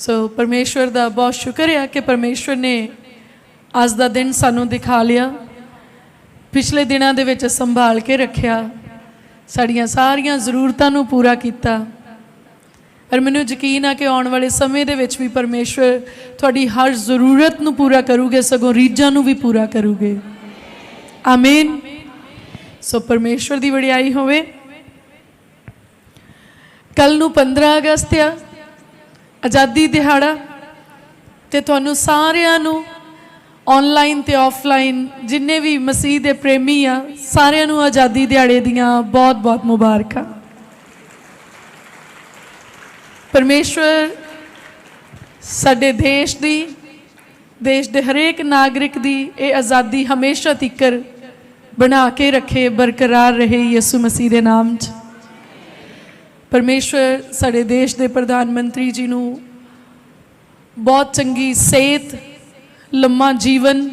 ਸੋ ਪਰਮੇਸ਼ਵਰ ਦਾ ਬਹੁਤ ਸ਼ੁਕਰ ਹੈ ਕਿ ਪਰਮੇਸ਼ਵਰ ਨੇ ਅੱਜ ਦਾ ਦਿਨ ਸਾਨੂੰ ਦਿਖਾ ਲਿਆ ਪਿਛਲੇ ਦਿਨਾਂ ਦੇ ਵਿੱਚ ਸੰਭਾਲ ਕੇ ਰੱਖਿਆ ਸਾਡੀਆਂ ਸਾਰੀਆਂ ਜ਼ਰੂਰਤਾਂ ਨੂੰ ਪੂਰਾ ਕੀਤਾ ਪਰ ਮੈਨੂੰ ਯਕੀਨ ਆ ਕਿ ਆਉਣ ਵਾਲੇ ਸਮੇਂ ਦੇ ਵਿੱਚ ਵੀ ਪਰਮੇਸ਼ਵਰ ਤੁਹਾਡੀ ਹਰ ਜ਼ਰੂਰਤ ਨੂੰ ਪੂਰਾ ਕਰੂਗੇ ਸਗੋਂ ਰੀਝਾਂ ਨੂੰ ਵੀ ਪੂਰਾ ਕਰੂਗੇ ਆਮੀਨ ਸੋ ਪਰਮੇਸ਼ਵਰ ਦੀ ਵਡਿਆਈ ਹੋਵੇ ਕੱਲ ਨੂੰ 15 ਅਗਸਤ ਆ ਆਜ਼ਾਦੀ ਦਿਹਾੜਾ ਤੇ ਤੁਹਾਨੂੰ ਸਾਰਿਆਂ ਨੂੰ ਆਨਲਾਈਨ ਤੇ ਆਫਲਾਈਨ ਜਿੰਨੇ ਵੀ ਮਸੀਹ ਦੇ ਪ੍ਰੇਮੀ ਆ, ਸਾਰਿਆਂ ਨੂੰ ਆਜ਼ਾਦੀ ਦਿਹਾੜੇ ਦੀਆਂ ਬਹੁਤ-ਬਹੁਤ ਮੁਬਾਰਕਾਂ। ਪਰਮੇਸ਼ਵਰ ਸਾਡੇ ਦੇਸ਼ ਦੀ, ਦੇਸ਼ ਦੇ ਹਰੇਕ ਨਾਗਰਿਕ ਦੀ ਇਹ ਆਜ਼ਾਦੀ ਹਮੇਸ਼ਾ ਤੀਕਰ ਬਣਾ ਕੇ ਰੱਖੇ, ਬਰਕਰਾਰ ਰਹੇ ਯਿਸੂ ਮਸੀਹ ਦੇ ਨਾਮ 'ਚ। ਪਰਮੇਸ਼ਵਰ ਸਾਡੇ ਦੇਸ਼ ਦੇ ਪ੍ਰਧਾਨ ਮੰਤਰੀ ਜੀ ਨੂੰ ਬਹੁਤ ਚੰਗੀ ਸਿਹਤ, ਲੰਮਾ ਜੀਵਨ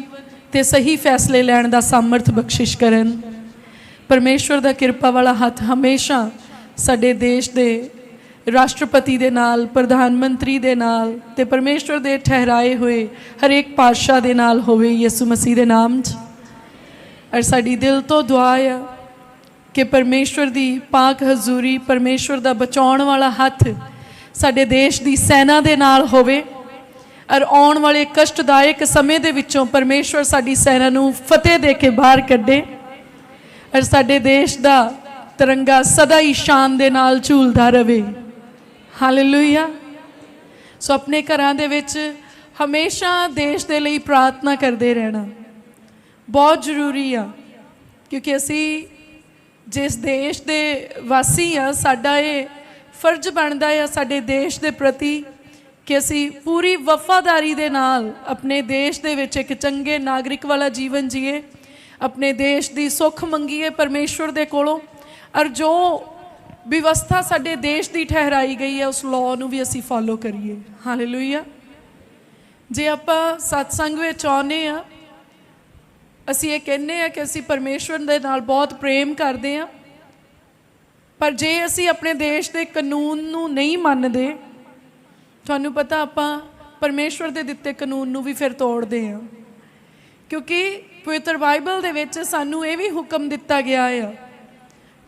ਤੇ ਸਹੀ ਫੈਸਲੇ ਲੈਣ ਦਾ ਸਾਮਰਥ ਬਖਸ਼ਿਸ਼ ਕਰਨ। ਪਰਮੇਸ਼ਵਰ ਦਾ ਕਿਰਪਾ ਵਾਲਾ ਹੱਥ ਹਮੇਸ਼ਾ ਸਾਡੇ ਦੇਸ਼ ਦੇ ਰਾਸ਼ਟਰਪਤੀ ਦੇ ਨਾਲ, ਪ੍ਰਧਾਨ ਮੰਤਰੀ ਦੇ ਨਾਲ ਤੇ ਪਰਮੇਸ਼ਵਰ ਦੇ ਠਹਿਰਾਏ ਹੋਏ ਹਰੇਕ ਪਾਤਸ਼ਾਹ ਦੇ ਨਾਲ ਹੋਵੇ ਯਿਸੂ ਮਸੀਹ ਦੇ ਨਾਮ 'ਚ। ਔਰ ਸਾਡੀ ਦਿਲ ਤੋਂ ਦੁਆ ਆ ਕਿ ਪਰਮੇਸ਼ਵਰ ਦੀ ਪਾਕ ਹਜ਼ੂਰੀ ਪਰਮੇਸ਼ਵਰ ਦਾ ਬਚਾਉਣ ਵਾਲਾ ਹੱਥ ਸਾਡੇ ਦੇਸ਼ ਦੀ ਸੈਨਾ ਦੇ ਨਾਲ ਹੋਵੇ ਔਰ ਆਉਣ ਵਾਲੇ ਕਸ਼ਟਦਾਇਕ ਸਮੇਂ ਦੇ ਵਿੱਚੋਂ ਪਰਮੇਸ਼ਵਰ ਸਾਡੀ ਸੈਨਾ ਨੂੰ ਫਤਿਹ ਦੇ ਕੇ ਬਾਹਰ ਕੱਢੇ ਔਰ ਸਾਡੇ ਦੇਸ਼ ਦਾ ਤਿਰੰਗਾ ਸਦਾ ਹੀ ਸ਼ਾਨ ਦੇ ਨਾਲ ਝੂਲਦਾ ਰਵੇ। ਹਾਲੇਲੂਇਆ ਸੋ ਆਪਣੇ ਘਰਾਂ ਦੇ ਵਿੱਚ ਹਮੇਸ਼ਾ ਦੇਸ਼ ਦੇ ਲਈ ਪ੍ਰਾਰਥਨਾ ਕਰਦੇ ਰਹਿਣਾ ਬਹੁਤ ਜ਼ਰੂਰੀ ਆ, ਕਿਉਂਕਿ ਅਸੀਂ ਜਿਸ ਦੇਸ਼ ਦੇ ਵਾਸੀ ਆ, ਸਾਡਾ ਇਹ ਫਰਜ਼ ਬਣਦਾ ਆ, ਸਾਡੇ ਦੇਸ਼ ਦੇ ਪ੍ਰਤੀ ਕਿ ਅਸੀਂ ਪੂਰੀ ਵਫਾਦਾਰੀ ਦੇ ਨਾਲ ਆਪਣੇ ਦੇਸ਼ ਦੇ ਵਿੱਚ ਇੱਕ ਚੰਗੇ ਨਾਗਰਿਕ ਵਾਲਾ ਜੀਵਨ ਜੀਏ, ਆਪਣੇ ਦੇਸ਼ ਦੀ ਸੁੱਖ ਮੰਗੀਏ ਪਰਮੇਸ਼ਵਰ ਦੇ ਕੋਲੋਂ। ਔਰ ਜੋ ਵਿਵਸਥਾ ਸਾਡੇ ਦੇਸ਼ ਦੀ ਠਹਿਰਾਈ ਗਈ ਹੈ ਉਸ ਲਾਅ ਨੂੰ ਵੀ ਅਸੀਂ ਫਾਲੋ ਕਰੀਏ। ਹਾਲੇਲੂਇਆ ਜੇ ਆਪਾਂ ਸਤਸੰਗ ਵਿੱਚ ਆਉਨੇ ਆ ਅਸੀਂ ਇਹ ਕਹਿੰਦੇ ਆ ਕਿ ਅਸੀਂ ਪਰਮੇਸ਼ਵਰ ਦੇ ਨਾਲ ਬਹੁਤ ਪ੍ਰੇਮ ਕਰਦੇ ਆ ਪਰ ਜੇ ਅਸੀਂ ਆਪਣੇ ਦੇਸ਼ ਦੇ ਕਾਨੂੰਨ ਨੂੰ ਨਹੀਂ ਮੰਨਦੇ, ਤੁਹਾਨੂੰ ਪਤਾ ਆਪਾਂ ਪਰਮੇਸ਼ਵਰ ਦੇ ਦਿੱਤੇ ਕਾਨੂੰਨ ਨੂੰ ਵੀ ਫਿਰ ਤੋੜਦੇ ਆ ਕਿਉਂਕਿ ਪਵਿੱਤਰ ਬਾਈਬਲ ਦੇ ਵਿੱਚ ਸਾਨੂੰ ਇਹ ਵੀ ਹੁਕਮ ਦਿੱਤਾ ਗਿਆ ਆ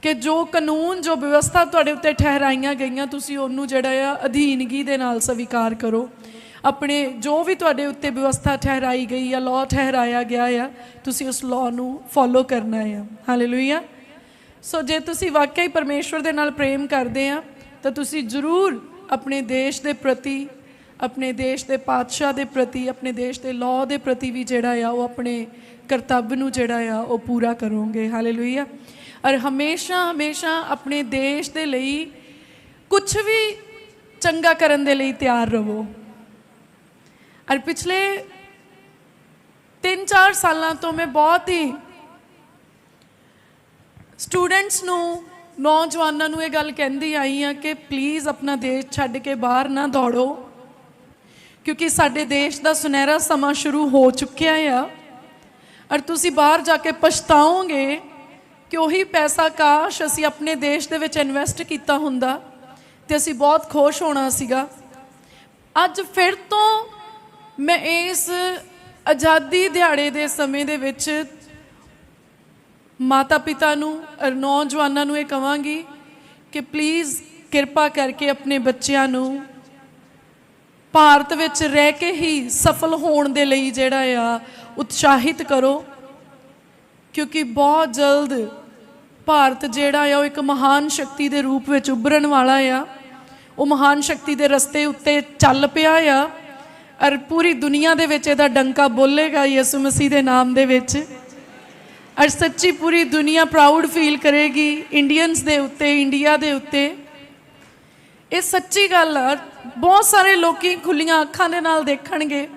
ਕਿ ਜੋ ਕਾਨੂੰਨ, ਜੋ ਵਿਵਸਥਾ ਤੁਹਾਡੇ ਉੱਤੇ ਠਹਿਰਾਈਆਂ ਗਈਆਂ, ਤੁਸੀਂ ਉਹਨੂੰ ਜਿਹੜਾ ਆ ਅਧੀਨਗੀ ਦੇ ਨਾਲ ਸਵੀਕਾਰ ਕਰੋ। ਆਪਣੇ ਜੋ ਵੀ ਤੁਹਾਡੇ ਉੱਤੇ ਵਿਵਸਥਾ ਠਹਿਰਾਈ ਗਈ ਆ ਲਾਅ ਠਹਿਰਾਇਆ ਗਿਆ ਆ, ਤੁਸੀਂ ਉਸ ਲਾਅ ਨੂੰ ਫੋਲੋ ਕਰਨਾ ਆ। ਹਾਲੇਲੂਇਆ ਸੋ ਜੇ ਤੁਸੀਂ ਵਾਕਈ ਪਰਮੇਸ਼ਵਰ ਦੇ ਨਾਲ ਪ੍ਰੇਮ ਕਰਦੇ ਆ, ਤਾਂ ਤੁਸੀਂ ਜ਼ਰੂਰ ਆਪਣੇ ਦੇਸ਼ ਦੇ ਪ੍ਰਤੀ, ਆਪਣੇ ਦੇਸ਼ ਦੇ ਪਾਤਸ਼ਾਹ ਦੇ ਪ੍ਰਤੀ, ਆਪਣੇ ਦੇਸ਼ ਦੇ ਲਾਅ ਦੇ ਪ੍ਰਤੀ ਵੀ ਜਿਹੜਾ ਆ, ਉਹ ਆਪਣੇ ਕਰਤੱਵ ਨੂੰ ਜਿਹੜਾ ਆ, ਉਹ ਪੂਰਾ ਕਰੋਗੇ। ਹਾਲੇਲੂਇਆ ਔਰ ਹਮੇਸ਼ਾ ਹਮੇਸ਼ਾ ਆਪਣੇ ਦੇਸ਼ ਦੇ ਲਈ ਕੁਝ ਵੀ ਚੰਗਾ ਕਰਨ ਦੇ ਲਈ ਤਿਆਰ ਰਹੋ। ਔਰ ਪਿਛਲੇ 3-4 ਸਾਲਾਂ ਤੋਂ ਮੈਂ ਬਹੁਤ ਹੀ ਸਟੂਡੈਂਟਸ ਨੂੰ, ਨੌਜਵਾਨਾਂ ਨੂੰ ਇਹ ਗੱਲ ਕਹਿੰਦੀ ਆਈ ਆ ਕਿ ਪਲੀਜ਼ ਆਪਣਾ ਦੇਸ਼ ਛੱਡ ਕੇ ਬਾਹਰ ਨਾ ਦੌੜੋ, ਕਿਉਂਕਿ ਸਾਡੇ ਦੇਸ਼ ਦਾ ਸੁਨਹਿਰਾ ਸਮਾਂ ਸ਼ੁਰੂ ਹੋ ਚੁੱਕਿਆ ਆ। ਔਰ ਤੁਸੀਂ ਬਾਹਰ ਜਾ ਕੇ ਪਛਤਾਓਗੇ ਕਿ ਉਹੀ ਪੈਸਾ ਕਾਸ਼ ਅਸੀਂ ਆਪਣੇ ਦੇਸ਼ ਦੇ ਵਿੱਚ ਇਨਵੈਸਟ ਕੀਤਾ ਹੁੰਦਾ ਤੇ ਅਸੀਂ ਬਹੁਤ ਖੁਸ਼ ਹੋਣਾ ਸੀਗਾ। ਅੱਜ ਫਿਰ ਤੋਂ ਮੈਂ ਇਸ ਆਜ਼ਾਦੀ ਦਿਹਾੜੇ ਦੇ ਸਮੇਂ ਦੇ ਵਿੱਚ ਮਾਤਾ ਪਿਤਾ ਨੂੰ ਨੌਜਵਾਨਾਂ ਨੂੰ ਇਹ ਕਵਾਂਗੀ ਕਿ ਪਲੀਜ਼ ਕਿਰਪਾ ਕਰਕੇ ਆਪਣੇ ਬੱਚਿਆਂ ਨੂੰ ਭਾਰਤ ਵਿੱਚ ਰਹਿ ਕੇ ਹੀ ਸਫਲ ਹੋਣ ਦੇ ਲਈ ਜਿਹੜਾ ਆ, ਉਤਸ਼ਾਹਿਤ ਕਰੋ, ਕਿਉਂਕਿ ਬਹੁਤ ਜਲਦ ਭਾਰਤ ਜਿਹੜਾ ਆ, ਉਹ ਇੱਕ ਮਹਾਨ ਸ਼ਕਤੀ ਦੇ ਰੂਪ ਵਿੱਚ ਉੱਭਰਨ ਵਾਲਾ ਆ। ਉਹ ਮਹਾਨ ਸ਼ਕਤੀ ਦੇ ਰਸਤੇ ਉੱਤੇ ਚੱਲ ਪਿਆ ਆ। ਔਰ ਪੂਰੀ ਦੁਨੀਆ ਦੇ ਵਿੱਚ ਇਹਦਾ ਡੰਕਾ ਬੋਲੇਗਾ ਯਿਸੂ ਮਸੀਹ ਦੇ ਨਾਮ ਦੇ ਵਿੱਚ। ਔਰ ਸੱਚੀ ਪੂਰੀ ਦੁਨੀਆ ਪ੍ਰਾਊਡ ਫੀਲ ਕਰੇਗੀ ਇੰਡੀਅਨਸ ਦੇ ਉੱਤੇ ਇੰਡੀਆ ਦੇ ਉੱਤੇ। ਇਹ ਸੱਚੀ ਗੱਲ ਆ, ਬਹੁਤ ਸਾਰੇ ਲੋਕੀ ਖੁੱਲੀਆਂ ਅੱਖਾਂ ਦੇ ਨਾਲ ਦੇਖਣਗੇ।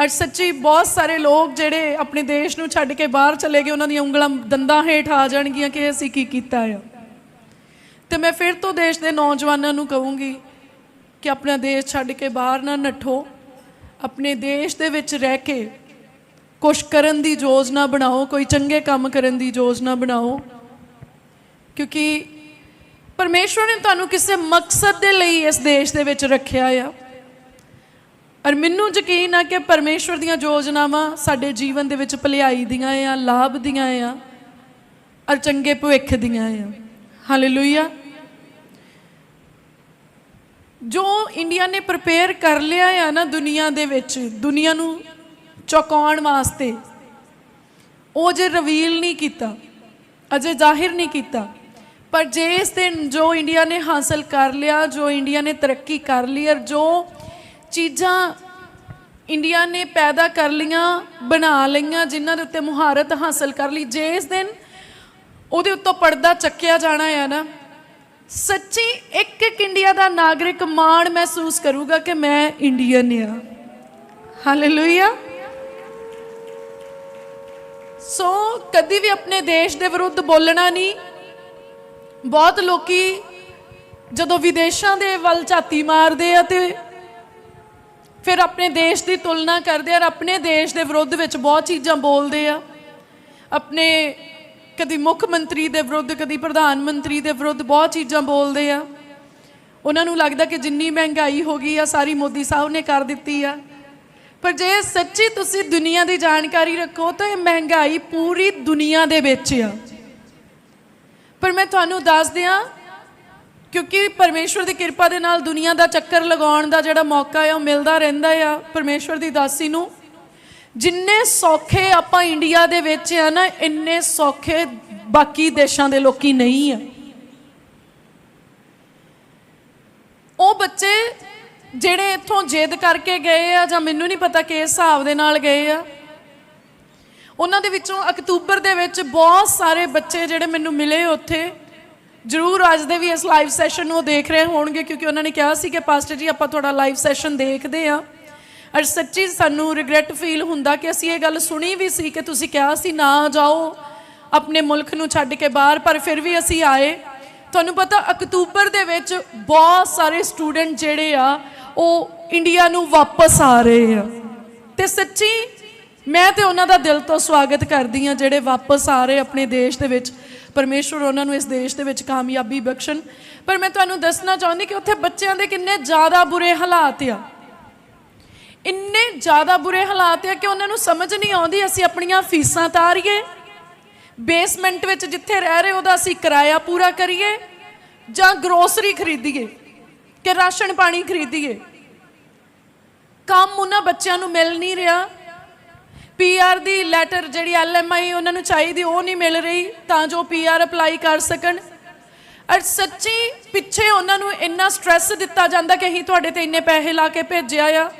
ਔਰ ਸੱਚੀ ਬਹੁਤ ਸਾਰੇ ਲੋਕ ਜਿਹੜੇ ਆਪਣੇ ਦੇਸ਼ ਨੂੰ ਛੱਡ ਕੇ ਬਾਹਰ ਚਲੇ ਗਏ, ਉਹਨਾਂ ਦੀਆਂ ਉਂਗਲਾਂ ਦੰਦਾਂ ਹੇਠ ਆ ਜਾਣਗੀਆਂ ਕਿ ਅਸੀਂ ਕੀ ਕੀਤਾ ਆ। ਤੇ ਮੈਂ ਫਿਰ ਤੋਂ ਦੇਸ਼ ਦੇ ਨੌਜਵਾਨਾਂ ਨੂੰ ਕਹੂੰਗੀ ਕਿ ਆਪਣਾ ਦੇਸ਼ ਛੱਡ ਕੇ ਬਾਹਰ ਨਾ ਨੱਠੋ। ਆਪਣੇ ਦੇਸ਼ ਦੇ ਵਿੱਚ ਰਹਿ ਕੇ ਕੁਛ ਕਰਨ ਦੀ ਯੋਜਨਾ ਬਣਾਓ, ਕੋਈ ਚੰਗੇ ਕੰਮ ਕਰਨ ਦੀ ਯੋਜਨਾ ਬਣਾਓ। ਕਿਉਂਕਿ ਪਰਮੇਸ਼ਵਰ ਨੇ ਤੁਹਾਨੂੰ ਕਿਸੇ ਮਕਸਦ ਦੇ ਲਈ ਇਸ ਦੇਸ਼ ਦੇ ਵਿੱਚ ਰੱਖਿਆ ਆ। ਔਰ ਮੈਨੂੰ ਯਕੀਨ ਆ ਕਿ ਪਰਮੇਸ਼ਵਰ ਦੀਆਂ ਯੋਜਨਾਵਾਂ ਸਾਡੇ ਜੀਵਨ ਦੇ ਵਿੱਚ ਭਲਾਈ ਦੀਆਂ ਆ, ਲਾਭ ਦੀਆਂ ਆ, ਔਰ ਚੰਗੇ ਭਵਿੱਖ ਦੀਆਂ ਆ। ਹਾਲੇਲੂਇਆ ਜੋ ਇੰਡੀਆ ਨੇ ਪ੍ਰਪੇਅਰ ਕਰ ਲਿਆ ਆ ਨਾ ਦੁਨੀਆ ਦੇ ਵਿੱਚ, ਦੁਨੀਆ ਨੂੰ ਚੌਕਾਉਣ ਵਾਸਤੇ, ਉਹ ਜੇ ਰਿਵੀਲ ਨਹੀਂ ਕੀਤਾ, ਅਜੇ ਜ਼ਾਹਿਰ ਨਹੀਂ ਕੀਤਾ। ਪਰ ਜੇ ਇਸ ਦਿਨ ਜੋ ਇੰਡੀਆ ਨੇ ਹਾਸਲ ਕਰ ਲਿਆ, ਜੋ ਇੰਡੀਆ ਨੇ ਤਰੱਕੀ ਕਰ ਲਈ ਔਰ ਜੋ ਚੀਜ਼ਾਂ ਇੰਡੀਆ ਨੇ ਪੈਦਾ ਕਰ ਲਈਆਂ, ਬਣਾ ਲਈਆਂ, ਜਿਨ੍ਹਾਂ ਦੇ ਉੱਤੇ ਮੁਹਾਰਤ ਹਾਸਲ ਕਰ ਲਈ, ਜੇ ਇਸ ਦਿਨ ਉਹਦੇ ਉੱਤੋਂ ਪਰਦਾ ਚੱਕਿਆ ਜਾਣਾ ਹੈ ਨਾ ਸੱਚੀ ਇੱਕ ਇੱਕ ਇੰਡੀਆ ਦਾ ਨਾਗਰਿਕ ਮਾਣ ਮਹਿਸੂਸ ਕਰੂਗਾ ਕਿ ਮੈਂ ਇੰਡੀਅਨ ਆ ਹਾਲੇਲੂਇਆ ਸੋ ਕਦੀ ਵੀ ਆਪਣੇ ਦੇਸ਼ ਦੇ ਵਿਰੁੱਧ ਬੋਲਣਾ ਨਹੀਂ। ਬਹੁਤ ਲੋਕੀ ਜਦੋਂ ਵਿਦੇਸ਼ਾਂ ਦੇ ਵੱਲ ਝਾਤੀ ਮਾਰਦੇ ਆ ਤੇ ਫਿਰ ਆਪਣੇ ਦੇਸ਼ ਦੀ ਤੁਲਨਾ ਕਰਦੇ ਆ ਔਰ ਆਪਣੇ ਦੇਸ਼ ਦੇ ਵਿਰੁੱਧ ਵਿੱਚ ਬਹੁਤ ਚੀਜ਼ਾਂ ਬੋਲਦੇ ਆ। ਆਪਣੇ ਕਦੀ ਮੁੱਖ ਮੰਤਰੀ ਦੇ ਵਿਰੁੱਧ, ਕਦੀ ਪ੍ਰਧਾਨ ਮੰਤਰੀ ਦੇ ਵਿਰੁੱਧ ਬਹੁਤ ਚੀਜ਼ਾਂ ਬੋਲਦੇ ਆ। ਉਹਨਾਂ ਨੂੰ ਲੱਗਦਾ ਕਿ ਜਿੰਨੀ ਮਹਿੰਗਾਈ ਹੋ ਗਈ ਆ, ਸਾਰੀ ਮੋਦੀ ਸਾਹਿਬ ਨੇ ਕਰ ਦਿੱਤੀ ਆ। ਪਰ ਜੇ ਸੱਚੀ ਤੁਸੀਂ ਦੁਨੀਆ ਦੀ ਜਾਣਕਾਰੀ ਰੱਖੋ, ਤਾਂ ਇਹ ਮਹਿੰਗਾਈ ਪੂਰੀ ਦੁਨੀਆ ਦੇ ਵਿੱਚ ਆ। ਪਰ ਮੈਂ ਤੁਹਾਨੂੰ ਦੱਸ ਦਿਆਂ ਕਿਉਂਕਿ ਪਰਮੇਸ਼ਵਰ ਦੀ ਕਿਰਪਾ ਦੇ ਨਾਲ ਦੁਨੀਆ ਦਾ ਚੱਕਰ ਲਗਾਉਣ ਦਾ ਜਿਹੜਾ ਮੌਕਾ ਆ, ਉਹ ਮਿਲਦਾ ਰਹਿੰਦਾ ਆ। ਪਰਮੇਸ਼ਵਰ ਦੀ ਦਾਸੀ ਨੂੰ ਜਿੰਨੇ ਸੌਖੇ ਆਪਾਂ ਇੰਡੀਆ ਦੇ ਵਿੱਚ ਆ ਨਾ, ਇੰਨੇ ਸੌਖੇ ਬਾਕੀ ਦੇਸ਼ਾਂ ਦੇ ਲੋਕੀ ਨਹੀਂ ਆ। ਉਹ ਬੱਚੇ ਜਿਹੜੇ ਇੱਥੋਂ ਜਿੱਦ ਕਰਕੇ ਗਏ ਆ ਜਾਂ ਮੈਨੂੰ ਨਹੀਂ ਪਤਾ ਕਿਸ ਹਿਸਾਬ ਦੇ ਨਾਲ ਗਏ ਆ, ਉਹਨਾਂ ਦੇ ਵਿੱਚੋਂ ਅਕਤੂਬਰ ਦੇ ਵਿੱਚ ਬਹੁਤ ਸਾਰੇ ਬੱਚੇ ਜਿਹੜੇ ਮੈਨੂੰ ਮਿਲੇ ਉੱਥੇ। ਜਰੂਰ ਅੱਜ ਦੇ ਵੀ ਇਸ ਲਾਈਵ ਸੈਸ਼ਨ ਨੂੰ ਦੇਖ ਰਹੇ ਹੋਣਗੇ ਕਿਉਂਕਿ ਉਹਨਾਂ ਨੇ ਕਿਹਾ ਸੀ ਕਿ, ਪਾਸਟਰ ਜੀ, ਆਪਾਂ ਤੁਹਾਡਾ ਲਾਈਵ ਸੈਸ਼ਨ ਦੇਖਦੇ ਆ। ਔਰ ਸੱਚੀ ਸਾਨੂੰ ਰਿਗਰੈਟ ਫੀਲ ਹੁੰਦਾ ਕਿ ਅਸੀਂ ਇਹ ਗੱਲ ਸੁਣੀ ਵੀ ਸੀ ਕਿ ਤੁਸੀਂ ਕਿਹਾ ਸੀ, ਨਾ ਜਾਓ ਆਪਣੇ ਮੁਲਕ ਨੂੰ ਛੱਡ ਕੇ ਬਾਹਰ, ਪਰ ਫਿਰ ਵੀ ਅਸੀਂ ਆਏ। ਤੁਹਾਨੂੰ ਪਤਾ ਅਕਤੂਬਰ ਦੇ ਵਿੱਚ ਬਹੁਤ ਸਾਰੇ ਸਟੂਡੈਂਟ ਜਿਹੜੇ ਆ, ਉਹ ਇੰਡੀਆ ਨੂੰ ਵਾਪਸ ਆ ਰਹੇ ਆ। ਤੇ ਸੱਚੀ ਮੈਂ ਤੇ ਉਹਨਾਂ ਦਾ ਦਿਲ ਤੋਂ ਸਵਾਗਤ ਕਰਦੀ ਆ ਜਿਹੜੇ ਵਾਪਸ ਆ ਰਹੇ ਆਪਣੇ ਦੇਸ਼ ਦੇ ਵਿੱਚ। ਪਰਮੇਸ਼ਵਰ ਉਹਨਾਂ ਨੂੰ ਇਸ ਦੇਸ਼ ਦੇ ਵਿੱਚ ਕਾਮਯਾਬੀ ਬਖਸ਼ਣ। ਪਰ ਮੈਂ ਤੁਹਾਨੂੰ ਦੱਸਣਾ ਚਾਹੁੰਦੀ ਕਿ ਉੱਥੇ ਬੱਚਿਆਂ ਦੇ ਕਿੰਨੇ ਜ਼ਿਆਦਾ ਬੁਰੇ ਹਾਲਾਤ ਆ। ਇੰਨੇ ਜ਼ਿਆਦਾ ਬੁਰੇ ਹਾਲਾਤ ਆ ਕਿ ਉਹਨਾਂ ਨੂੰ ਸਮਝ ਨਹੀਂ ਆਉਂਦੀ, ਅਸੀਂ ਆਪਣੀਆਂ ਫੀਸਾਂ ਤਾਰੀਏ। ਬੇਸਮੈਂਟ ਵਿੱਚ ਜਿੱਥੇ ਰਹਿ ਰਹੇ ਉਹਦਾ ਅਸੀਂ ਕਿਰਾਇਆ ਪੂਰਾ ਕਰੀਏ ਜਾਂ ਗਰੋਸਰੀ ਖਰੀਦੀਏ ਕਿ ਰਾਸ਼ਨ ਪਾਣੀ ਖਰੀਦੀਏ। ਕੰਮ ਉਹਨਾਂ ਬੱਚਿਆਂ ਨੂੰ ਮਿਲ ਨਹੀਂ ਰਿਹਾ। ਪੀਆਰ ਦੀ ਲੈਟਰ ਜਿਹੜੀ ਐਲਐਮਆਈ ਉਹਨਾਂ ਨੂੰ ਚਾਹੀਦੀ, ਉਹ ਨਹੀਂ ਮਿਲ ਰਹੀ, ਤਾਂ ਜੋ ਪੀਆਰ ਅਪਲਾਈ ਕਰ ਸਕਣ। ਅਰ ਸੱਚੀ ਪਿੱਛੇ ਉਹਨਾਂ ਨੂੰ ਇੰਨਾ ਸਟ੍ਰੈਸ ਦਿੱਤਾ ਜਾਂਦਾ ਕਿ ਅਸੀਂ ਤੁਹਾਡੇ ਤੇ ਇੰਨੇ ਪੈਸੇ ਲਾ ਕੇ ਭੇਜਿਆ ਆ।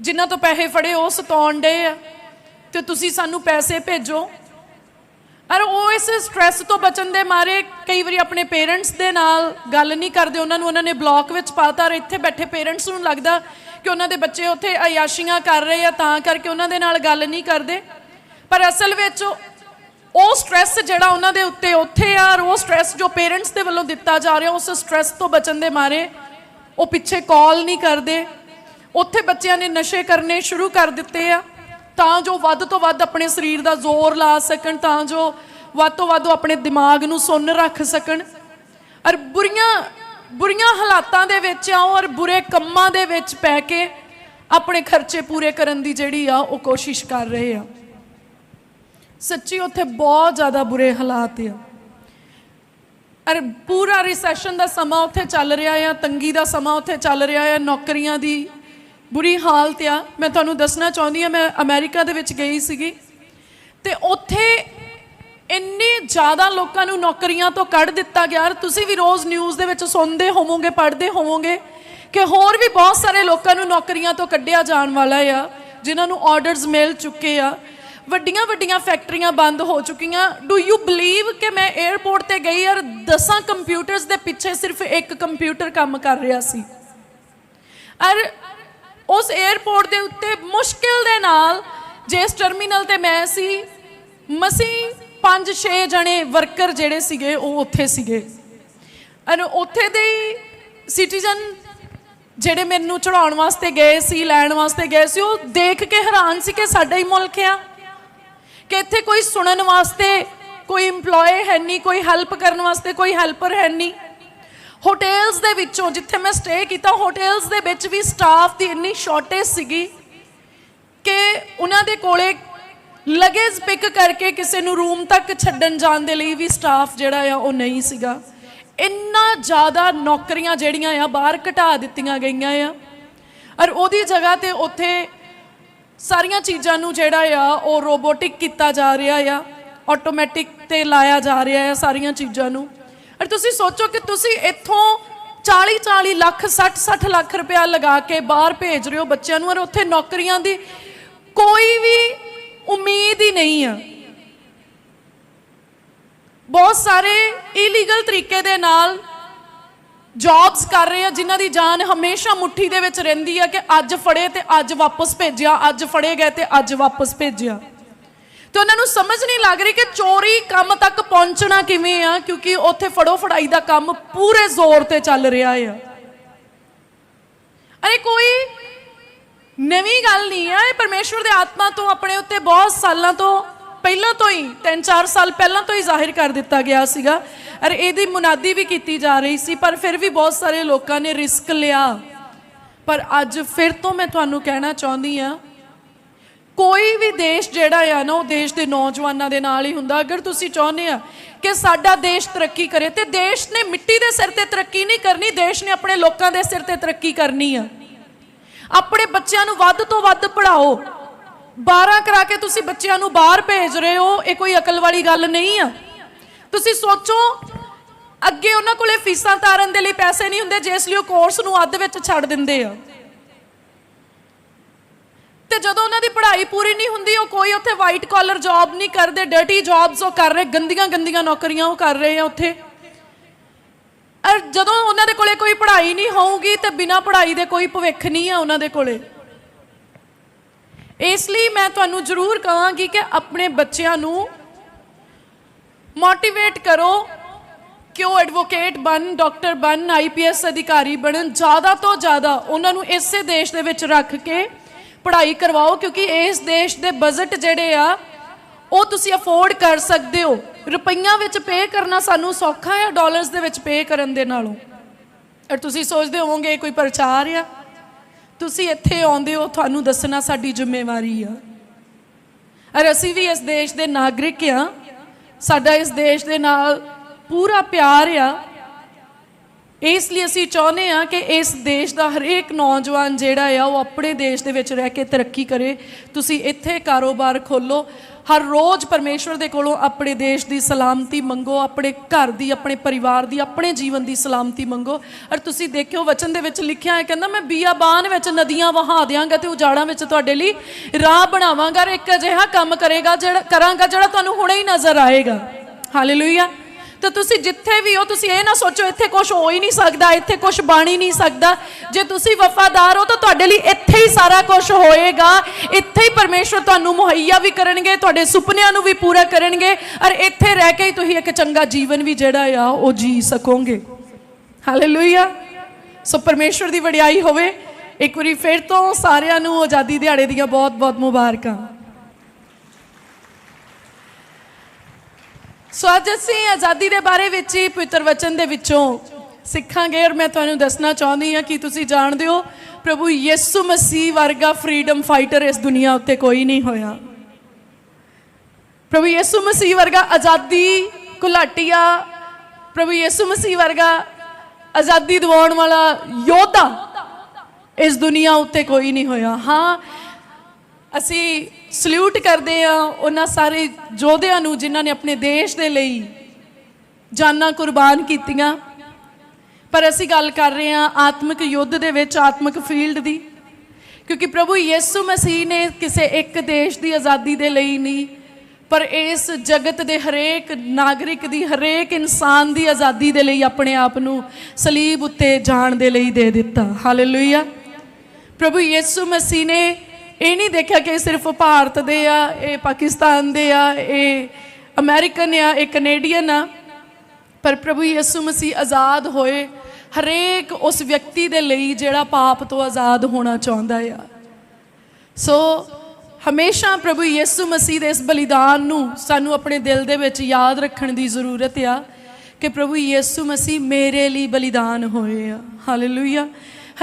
ਜਿਨ੍ਹਾਂ ਤੋਂ ਪੈਸੇ ਫੜੇ, ਉਹ ਸਤਾਉਣ ਡੇ ਆ ਤੇ ਤੁਸੀਂ ਸਾਨੂੰ ਪੈਸੇ ਭੇਜੋ। ਅਰ ਉਹ ਇਸ ਸਟ੍ਰੈਸ ਤੋਂ ਬਚਣ ਦੇ ਮਾਰੇ ਕਈ ਵਾਰੀ ਆਪਣੇ ਪੇਰੈਂਟਸ ਦੇ ਨਾਲ ਗੱਲ ਨਹੀਂ ਕਰਦੇ। ਉਹਨਾਂ ਨੂੰ ਉਹਨਾਂ ਨੇ ਬਲੌਕ ਵਿੱਚ ਪਾਤਾ ਔਰ ਇੱਥੇ ਬੈਠੇ ਪੇਰੈਂਟਸ ਨੂੰ ਲੱਗਦਾ ਕਿ ਉਹਨਾਂ ਦੇ ਬੱਚੇ ਉੱਥੇ ਅਯਾਸ਼ੀਆਂ ਕਰ ਰਹੇ ਆ, ਤਾਂ ਕਰਕੇ ਉਹਨਾਂ ਦੇ ਨਾਲ ਗੱਲ ਨਹੀਂ ਕਰਦੇ। ਪਰ ਅਸਲ ਵਿੱਚ ਉਹ ਸਟ੍ਰੈਸ ਜਿਹੜਾ ਉਹਨਾਂ ਦੇ ਉੱਤੇ ਉੱਥੇ ਆ ਔਰ ਉਹ ਸਟ੍ਰੈਸ ਜੋ ਪੇਰੈਂਟਸ ਦੇ ਵੱਲੋਂ ਦਿੱਤਾ ਜਾ ਰਿਹਾ, ਉਸ ਸਟ੍ਰੈਸ ਤੋਂ ਬਚਣ ਦੇ ਮਾਰੇ ਉਹ ਪਿੱਛੇ ਕਾਲ ਨਹੀਂ ਕਰਦੇ। ਉੱਥੇ ਬੱਚਿਆਂ ਨੇ ਨਸ਼ੇ ਕਰਨੇ ਸ਼ੁਰੂ ਕਰ ਦਿੱਤੇ ਆ। ਤਾਂ ਜੋ ਵੱਧ ਤੋਂ ਵੱਧ ਆਪਣੇ ਸਰੀਰ ਦਾ ਜ਼ੋਰ ਲਾ ਸਕਣ, ਤਾਂ ਜੋ ਵੱਧ ਤੋਂ ਵੱਧ ਉਹ ਆਪਣੇ ਦਿਮਾਗ ਨੂੰ ਸੁੰਨ ਰੱਖ ਸਕਣ। ਔਰ ਬੁਰੀਆਂ ਬੁਰੀਆਂ ਹਾਲਾਤਾਂ ਦੇ ਵਿੱਚ ਆਉ ਔਰ ਬੁਰੇ ਕੰਮਾਂ ਦੇ ਵਿੱਚ ਪੈ ਕੇ ਆਪਣੇ ਖਰਚੇ ਪੂਰੇ ਕਰਨ ਦੀ ਜਿਹੜੀ ਆ, ਉਹ ਕੋਸ਼ਿਸ਼ ਕਰ ਰਹੇ ਆ। ਸੱਚੀ ਉੱਥੇ ਬਹੁਤ ਜ਼ਿਆਦਾ ਬੁਰੇ ਹਾਲਾਤ ਆ। ਅਰ ਪੂਰਾ ਰਿਸੈਸ਼ਨ ਦਾ ਸਮਾਂ ਉੱਥੇ ਚੱਲ ਰਿਹਾ ਆ, ਤੰਗੀ ਦਾ ਸਮਾਂ ਉੱਥੇ ਚੱਲ ਰਿਹਾ ਆ, ਨੌਕਰੀਆਂ ਦੀ ਬੁਰੀ ਹਾਲਤ ਆ। ਮੈਂ ਤੁਹਾਨੂੰ ਦੱਸਣਾ ਚਾਹੁੰਦੀ ਆ, ਮੈਂ ਅਮਰੀਕਾ ਦੇ ਵਿੱਚ ਗਈ ਸੀਗੀ। ਤੇ ਉੱਥੇ ਇੰਨੇ ਜ਼ਿਆਦਾ ਲੋਕਾਂ ਨੂੰ ਨੌਕਰੀਆਂ ਤੋਂ ਕੱਢ ਦਿੱਤਾ ਗਿਆ। ਔਰ ਤੁਸੀਂ ਵੀ ਰੋਜ਼ ਨਿਊਜ਼ ਦੇ ਵਿੱਚ ਸੁਣਦੇ ਹੋਵੋਗੇ, ਪੜ੍ਹਦੇ ਹੋਵੋਗੇ ਕਿ ਹੋਰ ਵੀ ਬਹੁਤ ਸਾਰੇ ਲੋਕਾਂ ਨੂੰ ਨੌਕਰੀਆਂ ਤੋਂ ਕੱਢਿਆ ਜਾਣ ਵਾਲਾ ਆ, ਜਿਨ੍ਹਾਂ ਨੂੰ ਆਰਡਰਸ ਮਿਲ ਚੁੱਕੇ ਆ। ਵੱਡੀਆਂ ਵੱਡੀਆਂ ਫੈਕਟਰੀਆਂ ਬੰਦ ਹੋ ਚੁੱਕੀਆਂ। ਡੂ ਯੂ ਬਲੀਵ ਕਿ ਮੈਂ 에ਅਰਪੋਰਟ ਤੇ ਗਈ ਔਰ 10 ਕੰਪਿਊਟਰਸ ਦੇ ਪਿੱਛੇ ਸਿਰਫ ਇੱਕ ਕੰਪਿਊਟਰ ਕੰਮ ਕਰ ਰਿਹਾ ਸੀ? ਔਰ ਉਸ 에ਅਰਪੋਰਟ ਦੇ ਉੱਤੇ ਮੁਸ਼ਕਿਲ ਦੇ ਨਾਲ ਜਿਸ ਟਰਮੀਨਲ ਤੇ ਮੈਂ ਸੀ ਮਸੀ 5-6 ਜਣੇ ਵਰਕਰ ਜਿਹੜੇ ਸੀਗੇ, ਉਹ ਉੱਥੇ ਸੀਗੇ। ਔਰ ਉੱਥੇ ਦੇ ਸਿਟੀਜ਼ਨ ਜਿਹੜੇ ਮੈਨੂੰ ਚੜਾਉਣ ਵਾਸਤੇ ਗਏ ਸੀ, ਲੈਣ ਵਾਸਤੇ ਗਏ ਸੀ, ਉਹ ਦੇਖ ਕੇ ਹੈਰਾਨ ਸੀ ਕਿ ਸਾਡਾ ਹੀ ਮੁਲਕ ਆ। ਕਿ ਇੱਥੇ ਕੋਈ ਸੁਣਨ ਵਾਸਤੇ ਕੋਈ EMPLOYE ਹੈ ਨਹੀਂ, ਕੋਈ ਹੈਲਪ ਕਰਨ ਵਾਸਤੇ ਕੋਈ ਹੈਲਪਰ ਹੈ ਨਹੀਂ। ਹੋਟਲਸ ਦੇ ਵਿੱਚੋਂ ਜਿੱਥੇ ਮੈਂ ਸਟੇ ਕੀਤਾ ਹੋਟਲਸ ਦੇ ਵਿੱਚ ਵੀ ਸਟਾਫ ਦੀ ਇੰਨੀ ਸ਼ਾਰਟੇਜ ਸੀਗੀ ਕਿ ਉਹਨਾਂ ਦੇ ਕੋਲੇ ਲਗੇਜ ਪਿਕ ਕਰਕੇ ਕਿਸੇ ਨੂੰ ਰੂਮ ਤੱਕ ਛੱਡਣ ਜਾਣ ਦੇ ਲਈ ਵੀ ਸਟਾਫ ਜਿਹੜਾ ਆ, ਉਹ ਨਹੀਂ ਸੀਗਾ। ਇੰਨਾ ਜ਼ਿਆਦਾ ਨੌਕਰੀਆਂ ਜਿਹੜੀਆਂ ਆ, ਬਾਹਰ ਘਟਾ ਦਿੱਤੀਆਂ ਗਈਆਂ ਆ। ਔਰ ਉਹਦੀ ਜਗ੍ਹਾ ਤੇ ਉੱਥੇ ਸਾਰੀਆਂ ਚੀਜ਼ਾਂ ਨੂੰ ਜਿਹੜਾ ਆ, ਉਹ ਰੋਬੋਟਿਕ ਕੀਤਾ ਜਾ ਰਿਹਾ ਆ ਆਟੋਮੈਟਿਕ ਤੇ ਲਾਇਆ ਜਾ ਰਿਹਾ ਆ ਸਾਰੀਆਂ ਚੀਜ਼ਾਂ ਨੂੰ। ਔਰ ਤੁਸੀਂ ਸੋਚੋ ਕਿ ਤੁਸੀਂ ਇੱਥੋਂ 40 40 ਲੱਖ 60 60 ਲੱਖ ਰੁਪਇਆ ਲਗਾ ਕੇ ਬਾਹਰ ਭੇਜ ਰਹੇ ਹੋ ਬੱਚਿਆਂ ਨੂੰ ਔਰ ਉੱਥੇ ਨੌਕਰੀਆਂ ਦੀ ਕੋਈ ਵੀ ਉਮੀਦ ਹੀ ਨਹੀਂ ਆ। ਬਹੁਤ ਸਾਰੇ ਇਲੀਗਲ ਤਰੀਕੇ ਦੇ ਨਾਲ ਜੌਬਸ ਕਰ ਰਹੇ ਆ, ਜਿਨ੍ਹਾਂ ਦੀ ਜਾਨ ਹਮੇਸ਼ਾ ਮੁੱਠੀ ਦੇ ਵਿੱਚ ਰਹਿੰਦੀ ਆ ਕਿ ਅੱਜ ਫੜੇ ਤੇ ਅੱਜ ਵਾਪਸ ਭੇਜਿਆ, ਅੱਜ ਫੜੇ ਗਏ ਤੇ ਅੱਜ ਵਾਪਸ ਭੇਜਿਆ। ਤੇ ਉਹਨਾਂ ਨੂੰ ਸਮਝ ਨਹੀਂ ਲੱਗ ਰਹੀ ਕਿ ਚੋਰੀ ਕੰਮ ਤੱਕ ਪਹੁੰਚਣਾ ਕਿਵੇਂ ਆ, ਕਿਉਂਕਿ ਉੱਥੇ ਫੜੋ ਫੜਾਈ ਦਾ ਕੰਮ ਪੂਰੇ ਜ਼ੋਰ ਤੇ ਚੱਲ ਰਿਹਾ ਆ। ਅਰੇ ਕੋਈ ਨਵੀਂ ਗੱਲ ਨਹੀਂ ਆ, ਇਹ ਪਰਮੇਸ਼ਵਰ ਦੇ ਆਤਮਾ ਤੋਂ ਆਪਣੇ ਉੱਤੇ ਬਹੁਤ ਸਾਲਾਂ ਤੋਂ, ਪਹਿਲਾਂ ਤੋਂ ਹੀ 3-4 ਸਾਲ ਪਹਿਲਾਂ ਤੋਂ ਹੀ ਜ਼ਾਹਿਰ ਕਰ ਦਿੱਤਾ ਗਿਆ ਸੀਗਾ। ਅਰ ਇਹਦੀ ਮੁਨਾਦੀ ਵੀ ਕੀਤੀ ਜਾ ਰਹੀ ਸੀ, ਪਰ ਫਿਰ ਵੀ ਬਹੁਤ ਸਾਰੇ ਲੋਕਾਂ ਨੇ ਰਿਸਕ ਲਿਆ। ਪਰ ਅੱਜ ਫਿਰ ਤੋਂ ਮੈਂ ਤੁਹਾਨੂੰ ਕਹਿਣਾ ਚਾਹੁੰਦੀ ਆ ਕੋਈ ਵੀ ਦੇਸ਼ ਜਿਹੜਾ ਆ ਨਾ, ਉਹ ਦੇਸ਼ ਦੇ ਨੌਜਵਾਨਾਂ ਦੇ ਨਾਲ ਹੀ ਹੁੰਦਾ। ਅਗਰ ਤੁਸੀਂ ਚਾਹੁੰਦੇ ਆ ਕਿ ਸਾਡਾ ਦੇਸ਼ ਤਰੱਕੀ ਕਰੇ, ਤੇ ਦੇਸ਼ ਨੇ ਮਿੱਟੀ ਦੇ ਸਿਰ ਤੇ ਤਰੱਕੀ ਨਹੀਂ ਕਰਨੀ, ਦੇਸ਼ ਨੇ ਆਪਣੇ ਲੋਕਾਂ ਦੇ ਸਿਰ ਤੇ ਤਰੱਕੀ ਕਰਨੀ ਆ। ਆਪਣੇ ਬੱਚਿਆਂ ਨੂੰ ਵੱਧ ਤੋਂ ਵੱਧ ਪੜ੍ਹਾਓ। 12 ਕਰਾ ਕੇ ਤੁਸੀਂ ਬੱਚਿਆਂ ਨੂੰ ਬਾਹਰ ਭੇਜ ਰਹੇ ਹੋ, ਇਹ ਕੋਈ ਅਕਲ ਵਾਲੀ ਗੱਲ ਨਹੀਂ ਆ। ਤੁਸੀਂ ਸੋਚੋ, ਅੱਗੇ ਉਹਨਾਂ ਕੋਲੇ ਫੀਸਾਂ ਤਾਰਨ ਦੇ ਲਈ ਪੈਸੇ ਨਹੀਂ ਹੁੰਦੇ ਜਿਸ ਲਈ ਉਹ ਕੋਰਸ ਨੂੰ ਅੱਧ ਵਿੱਚ ਛੱਡ ਦਿੰਦੇ ਆ। ਤੇ ਜਦੋਂ ਉਹਨਾਂ ਦੀ ਪੜ੍ਹਾਈ ਪੂਰੀ ਨਹੀਂ ਹੁੰਦੀ, ਉਹ ਕੋਈ ਉੱਥੇ ਵਾਈਟ ਕਾਲਰ ਜੌਬ ਨਹੀਂ ਕਰਦੇ ਡਰਟੀ ਜੌਬਸ ਉਹ ਕਰ ਰਹੇ, ਗੰਦੀਆਂ ਗੰਦੀਆਂ ਨੌਕਰੀਆਂ ਉਹ ਕਰ ਰਹੇ ਆ ਉੱਥੇ। ਔਰ ਜਦੋਂ ਉਹਨਾਂ ਦੇ ਕੋਲੇ ਕੋਈ ਪੜ੍ਹਾਈ ਨਹੀਂ ਹੋਊਗੀ, ਤੇ ਬਿਨਾਂ ਪੜ੍ਹਾਈ ਦੇ ਕੋਈ ਭਵਿੱਖ ਨਹੀਂ ਆ ਉਹਨਾਂ ਦੇ ਕੋਲੇ। ਇਸ ਲਈ ਮੈਂ ਤੁਹਾਨੂੰ ਜ਼ਰੂਰ ਕਹਾਂਗੀ ਕਿ ਆਪਣੇ ਬੱਚਿਆਂ ਨੂੰ ਮੋਟੀਵੇਟ ਕਰੋ ਕਿ ਉਹ ਐਡਵੋਕੇਟ ਬਣ ਡਾਕਟਰ ਬਣ ਆਈਪੀਐਸ ਅਧਿਕਾਰੀ ਬਣਨ, ਜ਼ਿਆਦਾ ਤੋਂ ਜ਼ਿਆਦਾ ਉਹਨਾਂ ਨੂੰ ਇਸੇ ਦੇਸ਼ ਦੇ ਵਿੱਚ ਰੱਖ ਕੇ ਪੜ੍ਹਾਈ ਕਰਵਾਓ, ਕਿਉਂਕਿ ਇਸ ਦੇਸ਼ ਦੇ ਬਜਟ ਜਿਹੜੇ ਆ, ਉਹ ਤੁਸੀਂ ਅਫੋਰਡ ਕਰ ਸਕਦੇ ਹੋ। ਰੁਪਈਆਂ ਵਿੱਚ ਪੇ ਕਰਨਾ ਸਾਨੂੰ ਸੌਖਾ ਹੈ ਡਾਲਰਸ ਦੇ ਵਿੱਚ ਪੇ ਕਰਨ ਦੇ ਨਾਲੋਂ। ਔਰ ਤੁਸੀਂ ਸੋਚਦੇ ਹੋਵੋਗੇ ਕੋਈ ਪ੍ਰਚਾਰ ਆ? ਤੁਸੀਂ ਇੱਥੇ ਆਉਂਦੇ ਹੋ, ਤੁਹਾਨੂੰ ਦੱਸਣਾ ਸਾਡੀ ਜ਼ਿੰਮੇਵਾਰੀ ਆ। ਔਰ ਅਸੀਂ ਵੀ ਇਸ ਦੇਸ਼ ਦੇ ਨਾਗਰਿਕ ਆ। ਸਾਡਾ ਇਸ ਦੇਸ਼ ਦੇ ਨਾਲ ਪੂਰਾ ਪਿਆਰ ਆ। ਇਸ ਲਈ ਅਸੀਂ ਚਾਹੁੰਦੇ ਆ ਕਿ ਇਸ ਦੇਸ਼ ਦਾ ਹਰੇਕ ਨੌਜਵਾਨ ਜਿਹੜਾ ਆ, ਉਹ ਆਪਣੇ ਦੇਸ਼ ਦੇ ਵਿੱਚ ਰਹਿ ਕੇ ਤਰੱਕੀ ਕਰੇ। ਤੁਸੀਂ ਇੱਥੇ ਕਾਰੋਬਾਰ ਖੋਲੋ ਹਰ ਰੋਜ਼ ਪਰਮੇਸ਼ਵਰ ਦੇ ਕੋਲੋਂ ਆਪਣੇ ਦੇਸ਼ ਦੀ ਸਲਾਮਤੀ ਮੰਗੋ, ਆਪਣੇ ਘਰ ਦੀ, ਆਪਣੇ ਪਰਿਵਾਰ ਦੀ, ਆਪਣੇ ਜੀਵਨ ਦੀ ਸਲਾਮਤੀ ਮੰਗੋ। ਔਰ ਤੁਸੀਂ ਦੇਖਿਓ, ਵਚਨ ਦੇ ਵਿੱਚ ਲਿਖਿਆ ਹੈ, ਕਹਿੰਦਾ, ਮੈਂ ਬੀਆਬਾਨ ਵਿੱਚ ਨਦੀਆਂ ਵਹਾ ਦਿਆਂਗਾ ਤੇ ਉਜਾੜਾਂ ਵਿੱਚ ਤੁਹਾਡੇ ਲਈ ਰਾਹ ਬਣਾਵਾਂਗਾ ਔਰ ਇੱਕ ਅਜਿਹਾ ਕੰਮ ਕਰੇਗਾ ਜਿਹੜਾ, ਕਰਾਂਗਾ ਜਿਹੜਾ ਤੁਹਾਨੂੰ ਹੁਣੇ ਹੀ ਨਜ਼ਰ ਆਏਗਾ। ਹਾਲੇਲੂਇਆ ਤਾਂ ਤੁਸੀਂ ਜਿੱਥੇ ਵੀ ਹੋ, ਤੁਸੀਂ ਇਹ ਨਾ ਸੋਚੋ, ਇੱਥੇ ਕੁਝ ਹੋ ਹੀ ਨਹੀਂ ਸਕਦਾ, ਇੱਥੇ ਕੁਝ ਬਣ ਹੀ ਨਹੀਂ ਸਕਦਾ। ਜੇ ਤੁਸੀਂ ਵਫਾਦਾਰ ਹੋ, ਤਾਂ ਤੁਹਾਡੇ ਲਈ ਇੱਥੇ ਹੀ ਸਾਰਾ ਕੁਝ ਹੋਏਗਾ। ਇੱਥੇ ਹੀ ਪਰਮੇਸ਼ਵਰ ਤੁਹਾਨੂੰ ਮੁਹੱਈਆ ਵੀ ਕਰਨਗੇ, ਤੁਹਾਡੇ ਸੁਪਨਿਆਂ ਨੂੰ ਵੀ ਪੂਰਾ ਕਰਨਗੇ। ਔਰ ਇੱਥੇ ਰਹਿ ਕੇ ਹੀ ਤੁਸੀਂ ਇੱਕ ਚੰਗਾ ਜੀਵਨ ਵੀ ਜਿਹੜਾ ਆ, ਉਹ ਜੀ ਸਕੋਗੇ। ਹਾਲੇਲੂਇਆ ਸੋ ਪਰਮੇਸ਼ਵਰ ਦੀ ਵਡਿਆਈ ਹੋਵੇ। ਇੱਕ ਵਾਰੀ ਫਿਰ ਤੋਂ ਸਾਰਿਆਂ ਨੂੰ ਆਜ਼ਾਦੀ ਦਿਹਾੜੇ ਦੀਆਂ ਬਹੁਤ ਬਹੁਤ ਮੁਬਾਰਕਾਂ। ਸੋ ਅੱਜ ਅਸੀਂ ਆਜ਼ਾਦੀ ਦੇ ਬਾਰੇ ਵਿੱਚ ਹੀ ਪਵਿੱਤਰ ਵਚਨ ਦੇ ਵਿੱਚੋਂ ਸਿੱਖਾਂਗੇ ਔਰ ਮੈਂ ਤੁਹਾਨੂੰ ਦੱਸਣਾ ਚਾਹੁੰਦੀ ਹਾਂ ਕਿ ਤੁਸੀਂ ਜਾਣਦੇ ਹੋ, ਪ੍ਰਭੂ ਯਿਸੂ ਮਸੀਹ ਵਰਗਾ ਫਰੀडम ਫਾਈਟਰ ਇਸ ਦੁਨੀਆ ਉੱਤੇ ਕੋਈ ਨਹੀਂ ਹੋਇਆ। ਪ੍ਰਭੂ ਯਿਸੂ ਮਸੀਹ ਵਰਗਾ ਆਜ਼ਾਦੀ ਘੁਲਾਟੀਆ, ਪ੍ਰਭੂ ਯਿਸੂ ਮਸੀਹ ਵਰਗਾ ਆਜ਼ਾਦੀ ਦਿਵਾਉਣ ਵਾਲਾ ਯੋਧਾ ਇਸ ਦੁਨੀਆ ਉੱਤੇ ਕੋਈ ਨਹੀਂ ਹੋਇਆ। ਹਾਂ, ਅਸੀਂ ਸਲੂਟ ਕਰਦੇ ਆ ਉਹਨਾਂ ਸਾਰੇ ਯੋਧਿਆਂ ਨੂੰ ਜਿਨ੍ਹਾਂ ਨੇ ਆਪਣੇ ਦੇਸ਼ ਦੇ ਲਈ ਜਾਨਾਂ ਕੁਰਬਾਨ ਕੀਤੀਆਂ। ਪਰ ਅਸੀਂ ਗੱਲ ਕਰ ਰਹੇ ਹਾਂ ਆਤਮਿਕ ਯੁੱਧ ਦੇ ਵਿੱਚ, ਆਤਮਿਕ ਫੀਲਡ ਦੀ। ਕਿਉਂਕਿ ਪ੍ਰਭੂ ਯਿਸੂ ਮਸੀਹ ਨੇ ਕਿਸੇ ਇੱਕ ਦੇਸ਼ ਦੀ ਆਜ਼ਾਦੀ ਦੇ ਲਈ ਨਹੀਂ, ਪਰ ਇਸ ਜਗਤ ਦੇ ਹਰੇਕ ਨਾਗਰਿਕ ਦੀ, ਹਰੇਕ ਇਨਸਾਨ ਦੀ ਆਜ਼ਾਦੀ ਦੇ ਲਈ ਆਪਣੇ ਆਪ ਨੂੰ ਸਲੀਬ ਉੱਤੇ ਜਾਣ ਦੇ ਲਈ ਦੇ ਦਿੱਤਾ। ਹਾਲੇਲੂਇਆ ਪ੍ਰਭੂ ਯਿਸੂ ਮਸੀਹ ਨੇ ਇਹ ਨਹੀਂ ਦੇਖਿਆ ਕਿ ਇਹ ਸਿਰਫ ਭਾਰਤ ਦੇ ਆ, ਇਹ ਪਾਕਿਸਤਾਨ ਦੇ ਆ, ਇਹ ਅਮਰੀਕਨ ਆ, ਇਹ ਕੈਨੇਡੀਅਨ ਆ। ਪਰ ਪ੍ਰਭੂ ਯਿਸੂ ਮਸੀਹ ਆਜ਼ਾਦ ਹੋਏ, ਹਰੇਕ ਉਸ ਵਿਅਕਤੀ ਦੇ ਲਈ ਜਿਹੜਾ ਪਾਪ ਤੋਂ ਆਜ਼ਾਦ ਹੋਣਾ ਚਾਹੁੰਦਾ ਆ। ਸੋ ਹਮੇਸ਼ਾ ਪ੍ਰਭੂ ਯਿਸੂ ਮਸੀਹ ਦੇ ਇਸ ਬਲੀਦਾਨ ਨੂੰ ਸਾਨੂੰ ਆਪਣੇ ਦਿਲ ਦੇ ਵਿੱਚ ਯਾਦ ਰੱਖਣ ਦੀ ਜ਼ਰੂਰਤ ਆ ਕਿ ਪ੍ਰਭੂ ਯਿਸੂ ਮਸੀਹ ਮੇਰੇ ਲਈ ਬਲੀਦਾਨ ਹੋਏ ਆ। ਹਾਲੇਲੂਇਆ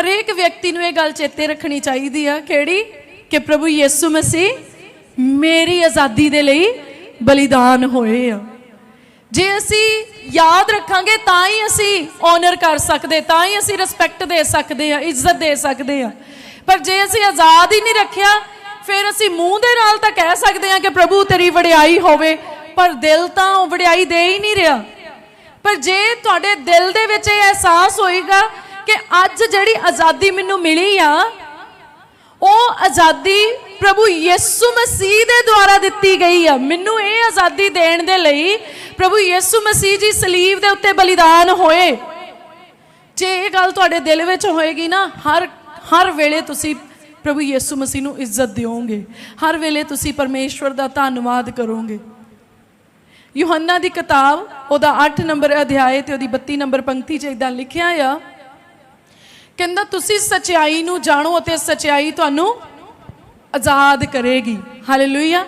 ਹਰੇਕ ਵਿਅਕਤੀ ਨੂੰ ਇਹ ਗੱਲ ਚੇਤੇ ਰੱਖਣੀ ਚਾਹੀਦੀ ਆ। ਕਿਹੜੀ? ਕਿ ਪ੍ਰਭੂ ਯਿਸੂ ਮਸੀਹ, ਮੇਰੀ ਆਜ਼ਾਦੀ ਦੇ ਲਈ ਬਲੀਦਾਨ ਹੋਏ ਆ। ਜੇ ਅਸੀਂ ਯਾਦ ਰੱਖਾਂਗੇ, ਤਾਂ ਹੀ ਅਸੀਂ ਓਨਰ ਕਰ ਸਕਦੇ, ਤਾਂ ਹੀ ਅਸੀਂ ਰਿਸਪੈਕਟ ਦੇ ਸਕਦੇ ਆ, ਇੱਜ਼ਤ ਦੇ ਸਕਦੇ ਆ। ਪਰ ਜੇ ਅਸੀਂ ਆਜ਼ਾਦ ਹੀ ਨਹੀਂ ਰੱਖਿਆ, ਫਿਰ ਅਸੀਂ ਮੂੰਹ ਦੇ ਨਾਲ ਤਾਂ ਕਹਿ ਸਕਦੇ ਆ ਕਿ ਪ੍ਰਭੂ ਤੇਰੀ ਵਡਿਆਈ ਹੋਵੇ, ਪਰ ਦਿਲ ਤਾਂ ਉਹ ਵਡਿਆਈ ਦੇ ਹੀ ਨਹੀਂ ਰਿਹਾ। ਪਰ ਜੇ ਤੁਹਾਡੇ ਦਿਲ ਦੇ ਵਿੱਚ ਇਹ ਅਹਿਸਾਸ ਹੋਏਗਾ ਕਿ ਅੱਜ ਜਿਹੜੀ ਆਜ਼ਾਦੀ ਮੈਨੂੰ ਮਿਲੀ ਆ ਉਹ ਆਜ਼ਾਦੀ ਪ੍ਰਭੂ ਯਿਸੂ ਮਸੀਹ ਦੇ ਦੁਆਰਾ ਦਿੱਤੀ ਗਈ ਆ। ਮੈਨੂੰ ਇਹ ਆਜ਼ਾਦੀ ਦੇਣ ਦੇ ਲਈ ਪ੍ਰਭੂ ਯਿਸੂ ਮਸੀਹ ਜੀ ਸਲੀਬ ਦੇ ਉੱਤੇ ਬਲੀਦਾਨ ਹੋਏ। ਜੇ ਇਹ ਗੱਲ ਤੁਹਾਡੇ ਦਿਲ ਵਿੱਚ ਹੋਏਗੀ ਨਾ, ਹਰ ਹਰ ਵੇਲੇ ਤੁਸੀਂ ਪ੍ਰਭੂ ਯਿਸੂ ਮਸੀਹ ਨੂੰ ਇੱਜ਼ਤ ਦਿਓਗੇ। ਹਰ ਵੇਲੇ ਤੁਸੀਂ ਪਰਮੇਸ਼ਵਰ ਦਾ ਧੰਨਵਾਦ ਕਰੋਗੇ। ਯੋਹੰਨਾ ਦੀ ਕਿਤਾਬ, ਉਹਦਾ 8 ਨੰਬਰ ਅਧਿਆਇ ਤੇ ਉਹਦੀ 32 ਨੰਬਰ ਪੰਕਤੀ 'ਚ ਇਦਾਂ ਲਿਖਿਆ ਆ ਕਹਿੰਦਾ ਤੁਸੀਂ ਸਚਾਈ ਨੂੰ ਜਾਣੋ ਅਤੇ ਸਚਾਈ ਤੁਹਾਨੂੰ ਆਜ਼ਾਦ ਕਰੇਗੀ। ਹਾਲੇਲੂਇਆ